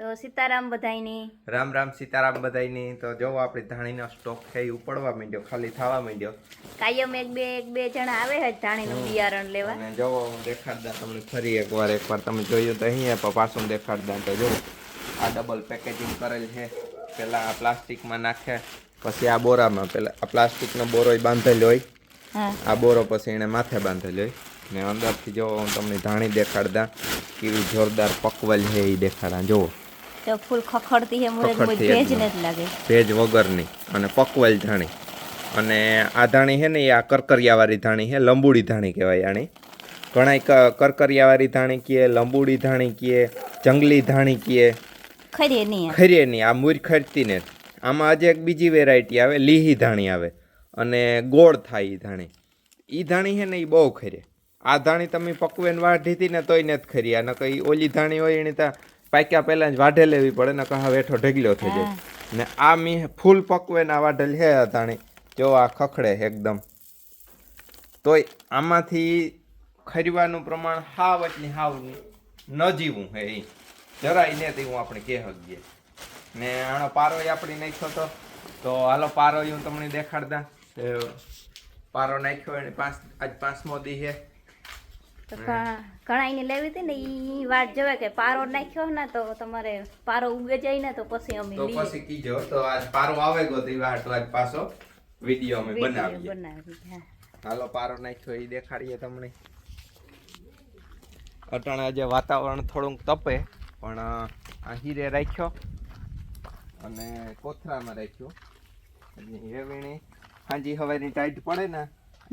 તો સીતારામ બધાયની. રામ રામ સીતારામ બધાયની. તો જો આપણી ધાણીનો સ્ટોક છે એ ઉપડવા માંડ્યો ખાલી થવા માંડ્યો. કાયમ એક બે એક બે જણા આવે છે ધાણીનું બિયારણ લેવા. અને જો હું દેખાડતા તમને ફરી એકવાર એકવાર તમે જોયું તો અહીંયા પાછું દેખાડતા તો જો. આ ડબલ પેકેજિંગ કરેલ છે. પહેલાં આ પ્લાસ્ટિકમાં નાખે પછી આ બોરામાં પેલા આ પ્લાસ્ટિકનો બોરો બાંધેલો હોય. આ બોરો પછી એણે માથે બાંધેલો હોય. ને અંદરથી જો હું તમને ધાણી દેખાડતા કેવી જોરદાર પકવલ છે એ દેખાડા. જુઓ. તો ફૂલ ખખડતી હે મુરત ભેજ. નથી લાગે. ભેજ વગરની અને પકવેલ ધાણી. અને આ ધાણી હે ને એ આ કરકરિયાવાળી ધાણી હે લંબુડી ધાણી કહેવાય આણી ઘણા કરકરિયાવાળી ધાણી કીએ લંબુડી ધાણી કીએ જંગલી ધાણી કીએ. ખરીએ નહીં ખરીએ નહીં આ મૂર ખરતી ને. આમાં આજે એક બીજી વેરાયટી આવે લીહી ધાણી આવે. અને ગોળ થાય એ ધાણી. એ ધાણી હે ને એ બહુ ખરે આ ધાણી તમે પકવેન વાઢી હતી ને તોય નથી ખરી આ નકર ઈ ઓલી ધાણી હોય એને ત્યાં પાક્યા પહેલાં જ વાઢે લેવી પડે ને કહા વેઠો ઢગલ્યો થઈ જાય. ને આ મી ફૂલ પકવે ને આ વાઢેલ હે આ જો આ ખખડે એકદમ. તોય આમાંથી ખરીવાનું પ્રમાણ હાવ એટલે હાવ જીવું હે એ જરાય ને તે હું આપણે કે હગીએ ને આનો પારોય આપણે નાખ્યો તો. તો હાલો પારો હું તમને દેખાડતા પારો નાખ્યો એને પાંચ આજ પાંચમો દી છે. તો ઘણા એને લેવી હતી ને ઈ વાત જોવે કે પારો નાખ્યો ને તો તમારે પારો ઉગે જાય ને તો પછી અમે તો પછી કીજો તો આજ પારો આવે ગો તો વાત આજ પાછો વિડિયો અમે બનાવીએ. બનાવી હાલો પારો નાખ્યો એ દેખાડીએ તમને. અટાણે આજે વાતાવરણ થોડુંક તપે પણ આ હીરે રાખ્યો અને કોથરામાં રાખ્યો. એટલે રેવીણી હાજી હવાની ટાઈટ પડે ને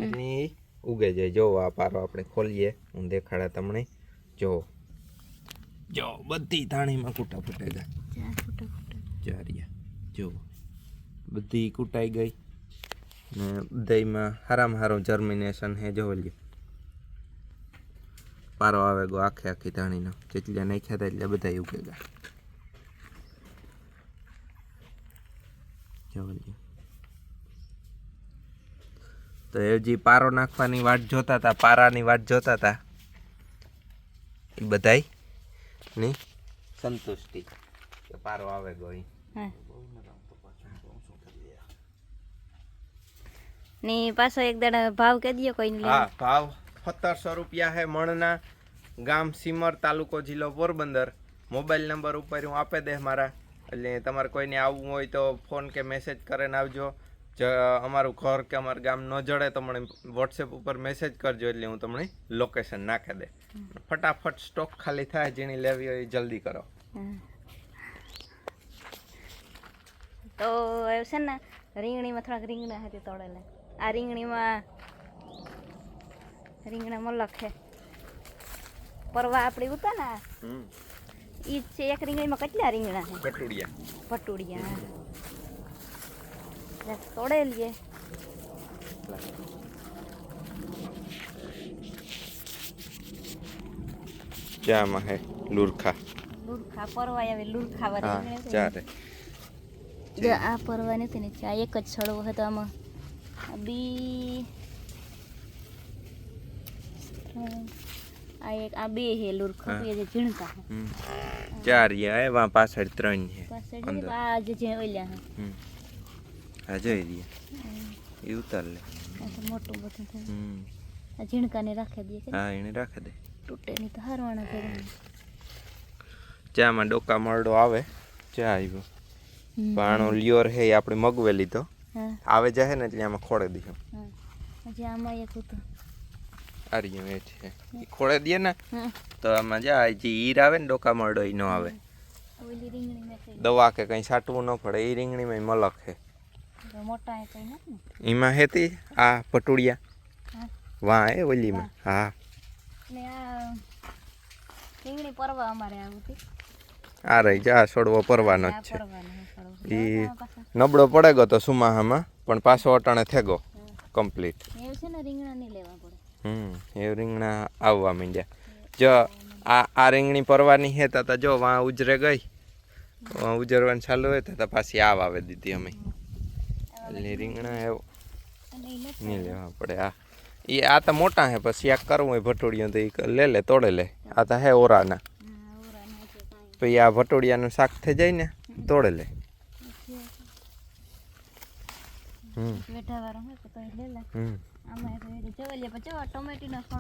એટલે ઈ ઉગે જાય. જો આ પારો આપણે ખોલીએ હું દેખાડા તમને. જો. જો બધી ધાણીમાં કૂટા ફૂટે ગયા. ચારિયા જો. બધી કૂટાઈ ગઈ. ને દહીંમાં હારામાં હારું જર્મિનેશન હે જો લ્યો પારો આવે ગયો આખે આખી ધાણીનો. જેટલા નાખ્યા હતા એટલે બધા ઉગેગા જો લ્યો તો એ જે પારો નાખવાની વાટ જોતા હતા પારાની વાટ જોતા હતા એ બધાય? ની? સંતુષ્ટિ. કે પારો આવે ગયો ઈ. હા. ને પાછો એક દાડા ભાવ કહી દયો કોઈ હા ભાવ સત્તરસો રૂપિયા હે મણના ગામ સીમર તાલુકો જિલ્લો પોરબંદર. મોબાઈલ નંબર ઉપર હું આપી દે મારા. એટલે તમારે કોઈને આવવું હોય તો ફોન કે મેસેજ કરીને આવજો. જ અમારું ઘર કે અમારું ગામ ન જડે તો મને વોટ્સએપ ઉપર મેસેજ કરજો એટલે હું તમને લોકેશન નાખી દે. ફટાફટ સ્ટોક ખાલી થાય જેની લેવી હોય જલ્દી કરો. તો એવું છે ને રીંગણીમાં થોડાક રીંગણા હતી તોડેલા આ રીંગણીમાં રીંગણા મલક છે. પરવા આપણી ઉતા ને ઈ છે એક રીંગણીમાં કેટલા રીંગણા છે? ભટુડિયા. પટુડિયા જરાક તોડે લઈએ ચામાં હે લુરખા લુરખા પરવા આવે લુરખા વાળા ચારે જો આ પરવા નથી ને ચા એક જ છડવો હતો આમાં બી આ એક આ બે હે લુરખા બે જે ઝીણકા ચાર યા એવા પાછળ ત્રણ છે પાછળ આ જે જે ઓલ્યા હે. હા જોઈ દઈએ એ ઉતાર લે. મોટું બધું થાય. હમ. આ ઝીણકાને રાખી દઈએ હા એને રાખી દે. તૂટે નહીં તો હારવાના કરે ચામાં ડોકા મરડો આવે. ચા આવ્યો. પાણો લ્યોર હે આપણે મગવે લીધો આવે જાય ને એટલે આમાં ખોળે દીધો હજી આમાં એક હતું. આ રહ્યો એ છે ખોળે દઈએ ને તો આમાં જા જે ઈર આવે ને ડોકા મરડો એ ન આવે. દવા કે કંઈ સાટવું ન પડે એ રીંગણીમાં મલક છે. મોટા એ કઈ નથી ને? એમાં હેતી? આ પટુડિયા હા. વાં એ ઓલીમાં? હા. ને આ રીંગણી પરવા અમારે આવતી આ રહી જા છોડવો પરવાનો જ છે. પાછા. નબળો પડે ગયો તો સુમાહામાં પણ પાછો અટાણે થેગો કમ્પ્લીટ. એવું છે ને રીંગણા નહીં લેવા પડે. હમ એ રીંગણા આવવા માંડ્યા. જો આ આ રીંગણી પરવાની હે તો જો વાં ઉજરે ગઈ. વાં ઉજરવાનું ચાલુ હોય તો પાછી આવ આવે દીધી અમે. એટલે રીંગણા એવું. નહીં લેવા પડે આ. એ આ તો મોટા હે પછી આ કરવું હોય ભટોડિયું તો એ લે લે તોડે લે. આ તો હે ઓરાના. ના. પછી આ ભટોડિયાનું શાક થઈ જાય ને તોડે લે. એ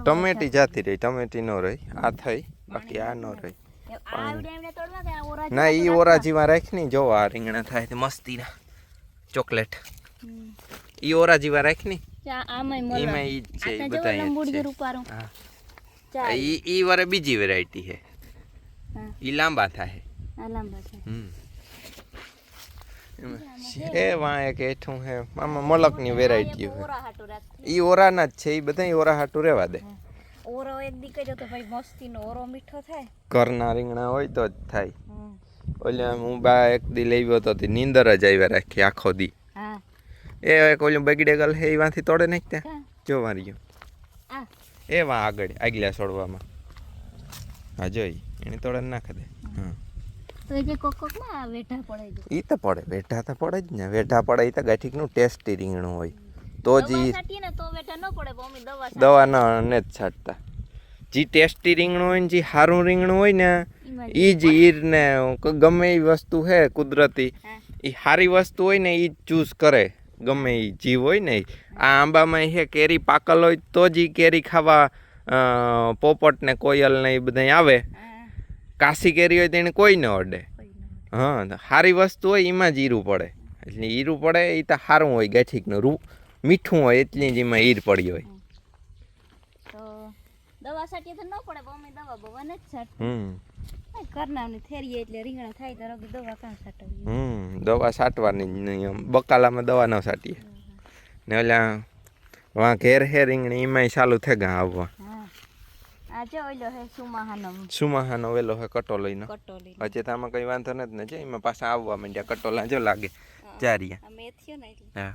ટમેટી જાતી રહી ટમેટી નો રહી આ થઈ બાકી આ ન રહી. ના આ ઓરા ના ઈ ઓરાજીમાં રાખની જો આ રીંગણા થાય મસ્તી મસ્તીના. ચોકલેટ. ઈ ઓરા જીવા રાખની? એમાં ઈ છે બધા ઈ ઈ વારે બીજી વેરાયટી છે. ઈ લાંબા થાય. હમ. વાં એક હેઠું હે આમાં મલકની વેરાયટી રાખ ઈ ઓરાના જ છે. ઈ બધા ઓરા હાટું રહેવા દે. ઓરો એક દી તો ભાઈ મસ્તીનો ઓરો મીઠો થાય. ઘરના રીંગણા હોય તો જ થાય. ઓલે હું બા એક દી લેવ્યો તો તે નીંદર જ આવ્યા રાખી આખો દી. હા. એ એક ઓલું બગડે ગલ હે એમાંથી તોડે નાખ ત્યાં. જો મારી રહ્યું એ વા આગળ આગલા છોડવામાં. હા જોઈ. એને તોડે નાખે દે. હા. એ ઈ તો પડે. વેઠા તો પડે જ ને. વેઠા પડે ઈ તો ગાંઠીકનું ટેસ્ટી રીંગણું હોય. તો જ દવા ને વેઠા ન જ છાંટતા. જે ટેસ્ટી રીંગણું હોય ને જે સારું રીંગણું હોય ને એ જ ઈરને ગમે એ વસ્તુ છે કુદરતી એ સારી વસ્તુ હોય ને એ જ ચૂઝ કરે. ગમે એ જીવ હોય ને આ આંબામાં હે કેરી પાકલ હોય તો જ એ કેરી ખાવા પોપટ ને કોયલ ને એ બધા આવે. હા. કાશી કેરી હોય તેને કોઈ ન અડે. હા સારી વસ્તુ હોય એમાં જ ઈરું પડે. એટલે ઈરું પડે એ તો સારું હોય ગાંઠીકનું રૂ મીઠું હોય એટલી જ એમાં ઈર પડી હોય. દવા છાંટીએ તો ન પડે મમ્મી દવા બવા નથી છાંટ હમ કરનારની થેરીએ એટલે રીંગણા થાય તો રગી દવા કાં છાંટવી હમ દવા છાંટવાની જ નહીં આમ. બકાલામાં દવા ન છાંટીએ ને ઓલા વા ઘેર હે રીંગણી એમાંય ચાલુ થઈ ગયા આવવા. હા. આ જો ઓલો હે સુમાહાનો. સુમાહાનો વેલો હે કટોલઈનો કટોલી હજી તો આમાં કંઈ વાંધો નથી ને એમાં પાછા આવવા માંડ્યા કટોલા જો લાગે. ચારિયા મેથીઓ ને હા.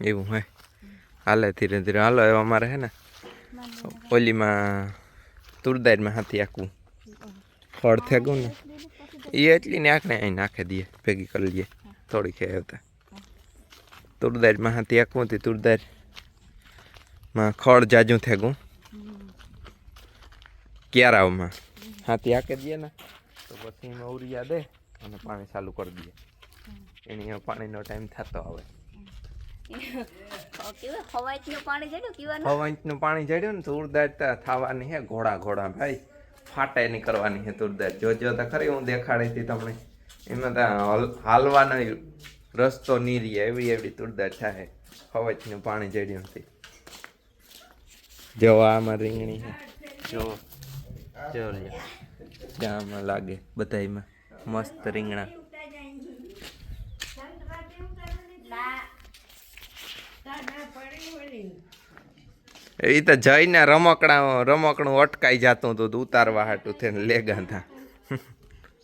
એવું હે. હાલે ધીરે ધીરે. હાલો એવા અમારે હે ને ઓલીમાં તુરદારમાં હાથી આખું. થઈ ગયું ને. એ એટલી ને આંખને અહીં નાખી દઈએ ભેગી કરી લઈએ થોડી ખે આવતા તુરદારમાં હાથી આખું હતી તુરદારીમાં ખળ જાજું થઈ ગયું હા હાથી આંકે દઈએ ને. તો પછી એમાં ઉરિયા દે અને પાણી ચાલુ કરી દઈએ એની પાણીનો ટાઈમ થતો આવે. કેવું પાણી ચડ્યું ને તુરદાર તો થવાની હે ઘોડા ઘોડા ભાઈ. ફાટે નહીં કરવાની હે તુરદાર જોજો તો ખરી, હું દેખાડી હતી તમને. એમાં તો હલ- હાલવાનો રસ્તો નહીં રહે એવી એવી તુરદાર થાય. હવાઈનું પાણી ચડ્યું હતી જો આમાં રીંગણી જો જો આમાં લાગે બધાયમાં. મસ્ત રીંગણા. એ તો જઈને રમકડા રમકડું અટકાઈ જતું હતું ઉતારવા હાટું થઈને લે ગાંધા.